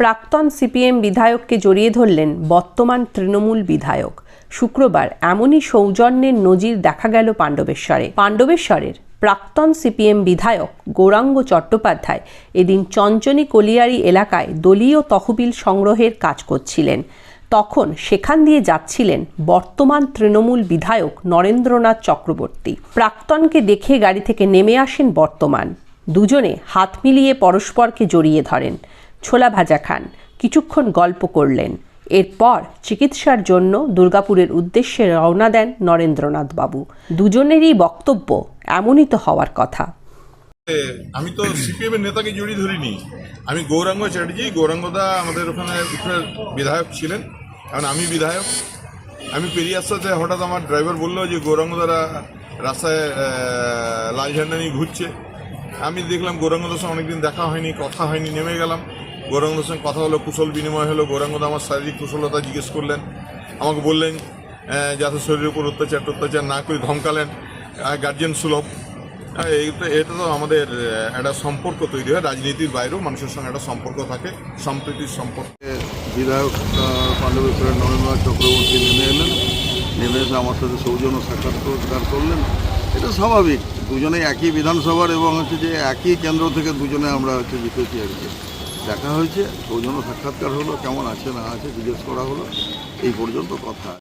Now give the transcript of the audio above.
প্রাক্তন সিপিএম বিধায়ককে জড়িয়ে ধরলেন বর্তমান তৃণমূল বিধায়ক। শুক্রবার এমনই সৌজন্যের নজির দেখা গেল পাণ্ডবেশ্বরে। পাণ্ডবেশ্বরের প্রাক্তন সিপিএম বিধায়ক গৌরাঙ্গ চট্টোপাধ্যায় এদিন চঞ্চনী কলিয়ারি এলাকায় দলীয় তহবিল সংগ্রহের কাজ করছিলেন। তখন সেখান দিয়ে যাচ্ছিলেন বর্তমান তৃণমূল বিধায়ক নরেন্দ্রনাথ চক্রবর্তী। প্রাক্তনকে দেখে গাড়ি থেকে নেমে আসেন বর্তমান। দুজনে হাত মিলিয়ে পরস্পরকে জড়িয়ে ধরেন। ছোলা ভাজা খান। কিছুক্ষণ গল্প করলেন। এরপর চিকিৎসার জন্য দুর্গাপুরের উদ্দেশ্যে রওনা দেন নরেন্দ্রনাথ বাবু। দুজনেরই বক্তব্য এমনই তো হওয়ার কথা। আমি তো সিপিএম এর নেতাকে জড়িয়ে ধরিনি। আমি গৌরাঙ্গ চ্যাটার্জি। গৌরাঙ্গদা আমাদের ওখানে বিধায়ক ছিলেন। কারণ আমি বিধায়ক। আমি পেরিয়ে আসতে হঠাৎ আমার ড্রাইভার বলল যে গৌরাঙ্গদারা রাস্তায় লাল ঝান্ডা নিয়ে ঘুরছে। আমি দেখলাম গৌরাঙ্গদার সঙ্গে অনেকদিন দেখা হয়নি, কথা হয়নি, নেমে গেলাম। গৌরাঙ্গদার সঙ্গে কথা হলো কুশল বিনিময় হলো। গৌরাঙ্গদা আমার শারীরিক কুশলতা জিজ্ঞেস করলেন। আমাকে বললেন যাতে শরীরের উপর অত্যাচার টত্যাচার না করে ধমকালেন গার্জেন সুলভ। হ্যাঁ, এইটা এটা তো আমাদের একটা সম্পর্ক তৈরি হয় রাজনীতির বাইরেও মানুষের সঙ্গে একটা সম্পর্ক থাকে সম্প্রীতির সম্পর্কে। বিধায়ক পাণ্ডবেশ্বরের নরেন্দ্রনাথ চক্রবর্তী নেমে এলেন। নেমে এসে আমার সাথে সৌজন্য সাক্ষাৎকার করলেন। এটা স্বাভাবিক দুজনেই একই বিধানসভার এবং হচ্ছে যে একই কেন্দ্র থেকে দুজনে আমরা হচ্ছে জিতেছি আর কি। দেখা হয়েছে সৌজন্য সাক্ষাৎকার হলো, কেমন আছে, না আছে, জিজ্ঞেস করা হলো, এই পর্যন্ত কথা।